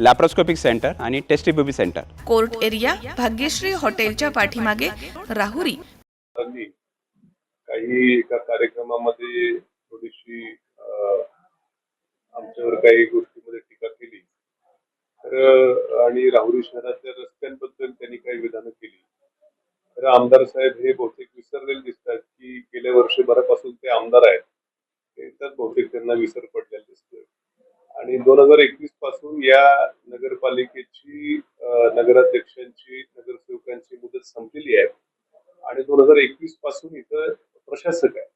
Laparoscopic centre आणि test tube baby centre court area Bhagyashree हॉटेलच्या पाठीमागे राहुरी. काही एका कार्यक्रमामध्ये थोडीशी आमच्यावर काही गोष्टीमध्ये टीका केली. तर आणि राहुरी शहरातल्या रस्त्यांबद्दल त्यांनी काही विधानं केली. तर आमदार साहेब हे बहुतेक विसरलेले दिसतात की गेल्या वर्षभरापासून ते आमदार आहेत. ते तर बहुतेक त्यांना विसर दिसतोय आणि दोन हजार एकवीसपासून या नगरपालिकेची नगराध्यक्षांची नगरसेवकांची मुदत संपलेली आहे. आणि दोन हजार एकवीसपासून इथं प्रशासक आहे.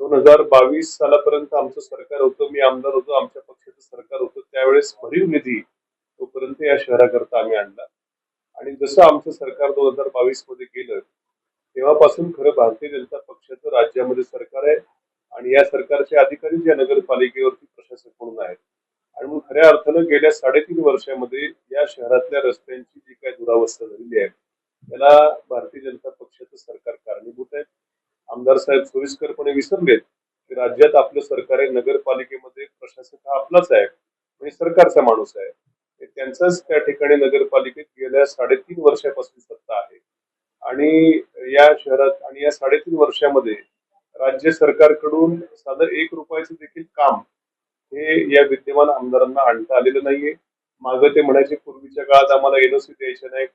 दोन हजार बावीस सालापर्यंत आमचं सरकार होतं मी आमदार होतो आमच्या पक्षाचं सरकार होतं. त्यावेळेस भरीव निधी तोपर्यंत या शहराकरता आम्ही आणला. आणि जसं आमचं सरकार दोन हजार बावीसमध्ये गेलं तेव्हापासून खरं भारतीय जनता पक्षाचं राज्यामध्ये सरकार आहे. आणि या सरकारचे अधिकारी या नगरपालिकेवरती प्रशासक म्हणून आहेत. आणि मग खऱ्या अर्थानं गेल्या साडेतीन वर्षामध्ये या शहरातल्या रस्त्यांची जी काही दुरावस्था झालेली आहे त्याला भारतीय जनता पक्षाचं सरकार कारणीभूत आहे. आमदार साहेब सोयीस्करपणे विसरलेत की राज्यात आपलं सरकार आहे नगरपालिकेमध्ये प्रशासक हा आपलाच आहे म्हणजे सरकारचा माणूस आहे. त्यांचाच त्या ठिकाणी नगरपालिकेत गेल्या साडेतीन वर्षापासून सत्ता आहे. आणि या शहरात आणि या साडेतीन वर्षामध्ये राज्य सरकारकडून साधं एक रुपयाचं देखील काम हे या विद्यमान आमदारांना आणता आलेलं नाहीये. मागं ते म्हणायचे पूर्वीच्या काळात आम्हाला एनओसी द्यायचे नाही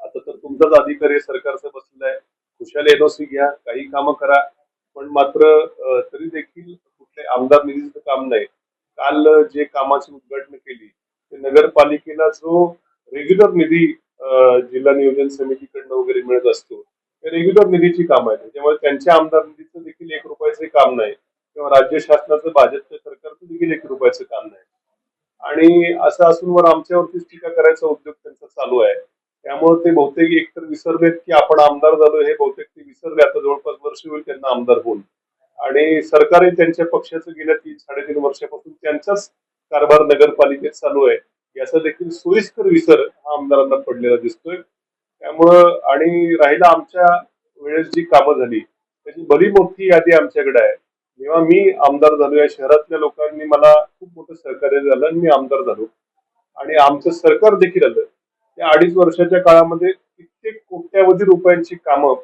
आता तर तुमचाच अधिकारी आहे, सरकारचं बसलेलं आहे खुशाल एनओसी घ्या काही कामं करा. पण मात्र तरी देखील कुठले आमदार निधीचं काम नाही. काल जे कामाची उद्घाटन केली ते नगरपालिकेला जो रेग्युलर निधी जिल्हा नियोजन समितीकडनं वगैरे मिळत असतो रेग्युलर निधीची काम आहे त्याच्यामुळे त्यांच्या आमदार निधीचं देखील एक रुपयाचं काम नाही. किंवा राज्य शासनाचं भाजपच्या सरकारचं देखील एक रुपयाचं काम नाही. आणि असं असून वर आमच्यावरतीच टीका करायचा उद्योग त्यांचा चालू आहे. त्यामुळे ते बहुतेक एकतर विसरलेत की आपण आमदार झालो हे बहुतेक ते विसरले. आता जवळपास वर्ष होईल त्यांना आमदार होऊन. आणि सरकारही त्यांच्या पक्षाचं गेल्या तीन साडेतीन वर्षापासून त्यांचाच कारभार नगरपालिकेत चालू आहे. याचा देखील सोयीस्कर विसर हा आमदारांना पडलेला दिसतोय. त्यामुळं आणि राहिला आमच्या वेळेस जी कामं झाली त्याची बरी मोठी यादी आमच्याकडे आहे. जेव्हा मी आमदार झालो या शहरातल्या लोकांनी मला खूप मोठं सहकार्य झालं आणि मी आमदार झालो. आणि आमचं सरकार देखील आलं. त्या अडीच वर्षाच्या काळामध्ये कित्येक कोट्यावधी रुपयांची कामं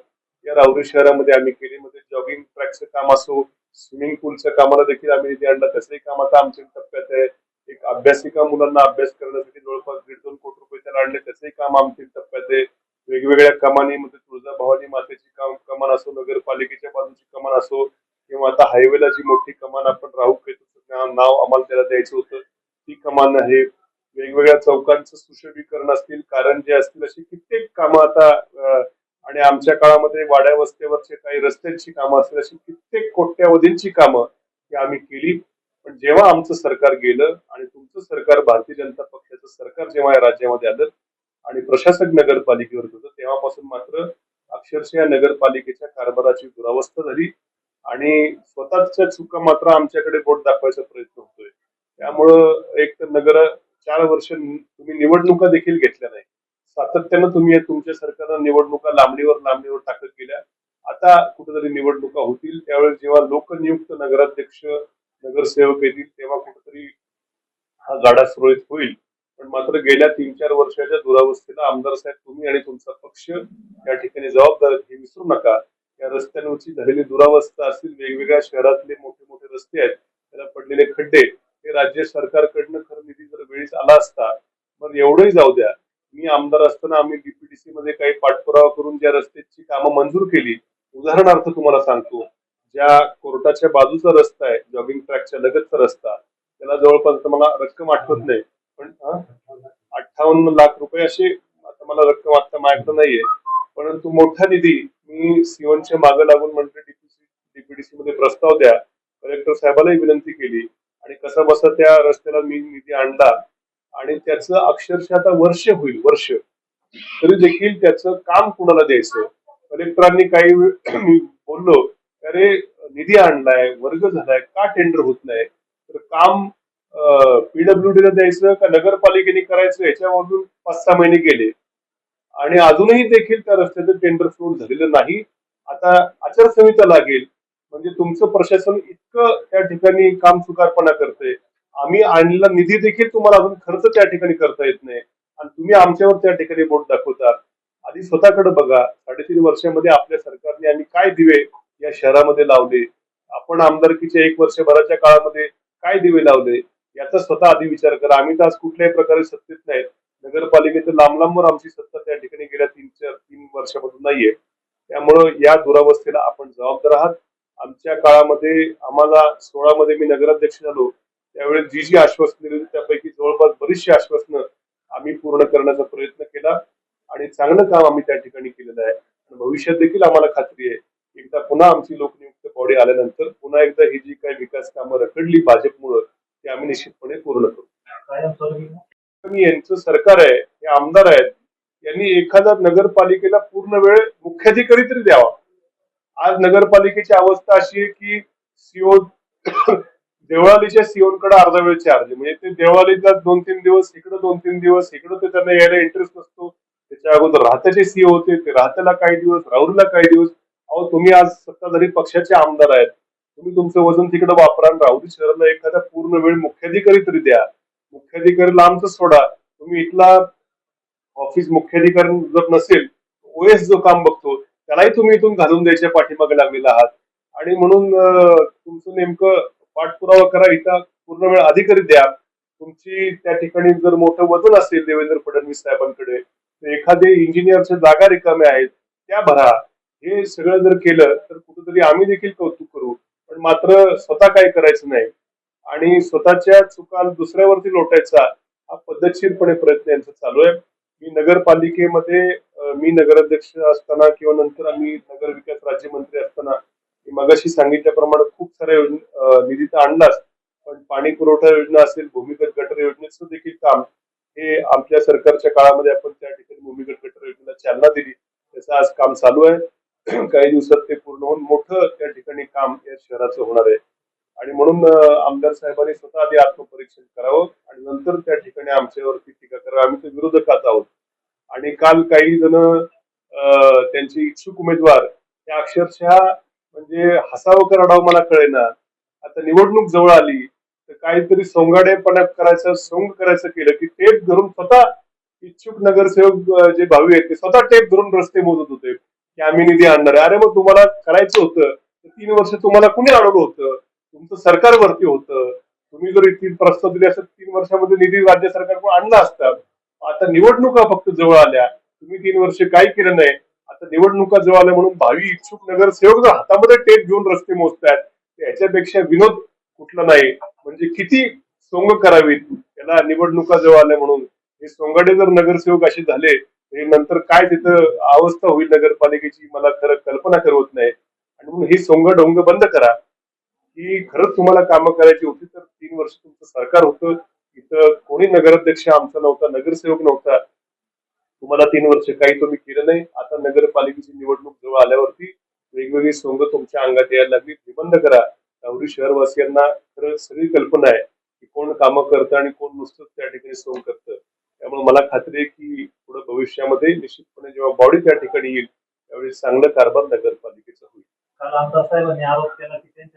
या राहुरी शहरामध्ये आम्ही केली. म्हणजे जॉगिंग ट्रॅकचं काम असो स्विमिंग पूलच्या कामाला देखील आम्ही निधी आणला. त्याचंही काम आता आमच्या टप्प्यात आहे. एक अभ्यासिका मुलांना अभ्यास करण्यासाठी जवळपास दीड दोन कोटी रुपये त्याला आणले. त्याचंही काम आमच्या टप्प्यात आहे. वेगवेगळ्या कमानी म्हणजे तुळजाभवानी मातेची काम कमान असो नगरपालिकेच्या बाजूची कमान असो किंवा आता हायवेला जी मोठी कमान आपण राहू केतूचं नाव आम्हाला त्याला द्यायचं होतं. ती कमान आहे. वेगवेगळ्या चौकांचं सुशोभीकरण असतील कारण जे असतील अशी कित्येक कामं आता आणि आमच्या काळामध्ये वाड्या वस्त्यावरचे काही रस्त्यांची कामं असतील अशी कित्येक कोट्यावधींची कामं ही आम्ही केली. पण जेव्हा आमचं सरकार गेलं आणि तुमचं सरकार भारतीय जनता पक्षाचं सरकार जेव्हा या राज्यामध्ये आलं आणि प्रशासक नगरपालिकेवर होतं. तेव्हापासून मात्र अक्षरशः या नगरपालिकेच्या कारभाराची दुरावस्था झाली आणि स्वतःच्या चुका मात्र आमच्याकडे बोट दाखवायचा प्रयत्न होतोय. त्यामुळं एक तर नगर चार वर्ष तुम्ही निवडणुका देखील घेतल्या नाही सातत्यानं तुम्ही तुमच्या सरकारनं निवडणुका लांबणीवर लांबणीवर टाकत गेल्या. आता कुठेतरी निवडणुका होतील. त्यावेळेस जेव्हा लोकनियुक्त नगराध्यक्ष नगरसेवक येतील तेव्हा कुठेतरी हा गाडा सुरळीत होईल. पण मात्र गेल्या तीन चार वर्षाच्या दुरावस्थेला आमदार साहेब तुम्ही आणि तुमचा पक्ष या ठिकाणी जबाबदार हे विसरू नका. या रस्त्यांवरची झालेली दुरावस्था असतील वेगवेगळ्या शहरातले मोठे मोठे रस्ते आहेत त्याला पडलेले खड्डे हे राज्य सरकारकडनं खरं निधी जर वेळीच आला असता मग एवढंही जाऊ द्या. मी आमदार असताना आम्ही डीपीडीसी मध्ये काही पाठपुरावा करून ज्या रस्त्याची कामं मंजूर केली उदाहरणार्थ तुम्हाला सांगतो ज्या कोर्टाच्या बाजूचा रस्ता आहे जॉगिंग ट्रॅकच्या लगतचा रस्ता त्याला जवळपास मला रक्कम आठवत नाही पण अठ्ठावन्न लाख रुपये अशी आता मला रक्कम आता माझ्याकडे नाहीये. परंतु मोठा निधी मी सीओनच्या मागे लागून म्हणजे डीपीसी डीपीडीसी मध्ये प्रस्ताव द्या. कलेक्टर साहेबालाही विनंती केली. आणि कसा बसा त्या रस्त्याला मी निधी आणला. आणि त्याचं अक्षरशः आता वर्ष होईल वर्ष. तरी देखील त्याचं काम कुणाला द्यायचं? कलेक्टरांनी काही मी बोललो अरे निधी आणलाय वर्ग झालाय का टेंडर होत नाही? तर काम पीडब्ल्यूडीला द्यायचं का नगरपालिकेने करायचं याच्यामधून पाच सहा महिने गेले. आणि अजूनही देखील त्या रस्त्याचं टेंडर फ्लोट झालेलं नाही. आता आचारसंहिता लागेल. म्हणजे तुमचं प्रशासन इतकं त्या ठिकाणी काम सुकारपणा करते आम्ही आणलेला निधी देखील तुम्हाला अजून खर्च त्या ठिकाणी करता येत नाही. आणि तुम्ही आमच्यावर त्या ठिकाणी बोट दाखवता. आधी स्वतःकडे बघा. साडेतीन वर्षामध्ये आपल्या सरकारने आम्ही काय दिवे या शहरामध्ये लावले? आपण आमदारकीच्या एक वर्षभराच्या काळामध्ये काय दिवे लावले? याचा स्वतः आधी विचार करा. आम्ही तर आज कुठल्याही प्रकारे सत्तेत नाही नगरपालिकेचं लांब लांबवर आमची सत्ता त्या ठिकाणी गेल्या तीन चार तीन वर्षामधून नाहीये. त्यामुळं या दुरावस्थेला आपण जबाबदार आहात. आमच्या काळामध्ये आम्हाला सोळा मध्ये मी नगराध्यक्ष झालो. त्यावेळेस जी जी आश्वासनं दिली होती त्यापैकी जवळपास बरीचशी आश्वासनं आम्ही पूर्ण करण्याचा प्रयत्न केला आणि चांगलं काम आम्ही त्या ठिकाणी केलेलं आहे. आणि भविष्यात देखील आम्हाला खात्री आहे. एकदा पुन्हा आमची लोकनियुक्त बॉडी आल्यानंतर पुन्हा एकदा ही जी काही विकास कामं रखडली भाजपमुळं ते आम्ही निश्चितपणे पूर्ण करू मी यांचं सरकार आहे हे आमदार आहेत यांनी एखादा नगरपालिकेला पूर्ण वेळ मुख्याधिकारी तरी द्यावा. आज नगरपालिकेची अवस्था अशी आहे की सीओ देवळालीच्या सीओनकडे अर्धा वेळ चार्ज म्हणजे ते देवळालीला दोन तीन दिवस इकडे दोन तीन दिवस इकडे ते त्यांना यायला इंटरेस्ट नसतो. त्याच्या अगोदर राहत्याचे सीओ होते ते राहत्याला काही दिवस राहुलला काही दिवस. अहो तुम्ही आज सत्ताधारी पक्षाचे आमदार आहेत. तुम्ही तुमचं वजन तिकडे वापरा राहुरी शहराला एखादा पूर्ण वेळ मुख्याधिकारी तरी द्या. मुख्याधिकारी लांबच सोडा. तुम्ही इथला ऑफिस मुख्याधिकारी जर नसेल ओएस जो काम बघतो त्यालाही तुम्ही इथून घालून द्यायच्या पाठीमागे लागलेला आहात. आणि म्हणून तुमचं नेमकं पाठपुरावा करा इथं पूर्ण वेळ अधिकारी द्या. तुमची त्या ठिकाणी जर मोठं वजन असेल देवेंद्र फडणवीस साहेबांकडे तर एखादे इंजिनियरच्या जागा रिकाम्या आहेत त्या भरा. हे सगळं जर केलं तर कुठेतरी आम्ही देखील कौतुक करू. पण मात्र स्वतः काय करायचं नाही. आणि स्वतःच्या चुका दुसऱ्यावरती लोटायचा हा पद्धतशीरपणे प्रयत्न यांचा चालू आहे. मी नगरपालिकेमध्ये मी नगराध्यक्ष असताना किंवा नंतर आम्ही नगर विकास राज्यमंत्री असताना मी मगाशी सांगितल्याप्रमाणे खूप साऱ्या योजना निधी तर आणलाच. पण पाणी पुरवठा योजना असेल भूमिगत गटर योजनेचं देखील काम हे आमच्या सरकारच्या काळामध्ये आपण त्या ठिकाणी भूमिगत गटर योजनेला चालना दिली. त्याचं आज काम चालू आहे. काही दिवसात ते पूर्ण होऊन मोठं त्या ठिकाणी काम या शहराचं होणार आहे. आणि म्हणून आमदार साहेबांनी स्वतः आधी आत्मपरीक्षण करावं आणि नंतर त्या ठिकाणी आमच्यावरती टीका करावी. आम्ही ते विरोधकात आहोत. आणि काल काही जण त्यांचे इच्छुक उमेदवार हे अक्षरशः म्हणजे हसावं का मला कळेना. आता निवडणूक जवळ आली तर काहीतरी सोंगाडेपणा करायचं सोंग करायचं केलं की टेप धरून स्वतः इच्छुक नगरसेवक जे भावी आहेत ते स्वतः टेप धरून रस्ते मोजत होते. की आम्ही निधी आणणार आहे. अरे मग तुम्हाला करायचं होतं तर तीन वर्ष तुम्हाला कुणी अडवलं होतं? तुमचं सरकारवरती होतं. तुम्ही जर तीन प्रस्ताव दिले असत तीन वर्षामध्ये निधी राज्य सरकारकडून आणला असता. आता निवडणुका फक्त जवळ आल्या. तुम्ही तीन वर्ष काय केलं नाही. आता निवडणुका जवळ आल्या म्हणून भावी इच्छुक नगरसेवक जर हातामध्ये टेप घेऊन रस्ते मोजतायत याच्यापेक्षा विनोद कुठला नाही? म्हणजे किती सोंग करावीत? त्याला निवडणुका जवळ आल्या म्हणून. हे सोंगाडे जर नगरसेवक असे झाले नंतर काय तिथं अवस्था होईल नगरपालिकेची मला खरं कल्पना करवत नाही. आणि म्हणून ही सोंग डोंग बंद करा. की खरंच तुम्हाला कामं करायची होती तर तीन वर्ष तुमचं सरकार होतं. इथं कोणी नगराध्यक्ष आमचा नव्हता नगरसेवक नव्हता. तुम्हाला तीन वर्ष काही तुम्ही केलं नाही. आता नगरपालिकेची निवडणूक जवळ आल्यावरती वेगवेगळी सोंग तुमच्या अंगात यायला लागली ते बंद करा. त्यावरी शहरवासियांना खरं सगळी कल्पना आहे की कोण कामं करतं आणि कोण नुसतं त्या ठिकाणी सोंग करतं. त्यामुळे मला खात्री आहे की पुढे भविष्यामध्ये निश्चितपणे जेव्हा बॉडी त्या ठिकाणी येईल त्यावेळी चांगलं कारभार नगरपालिकेचं होईल. काल आमदार साहेबांनी आरोप केला की त्यांच्या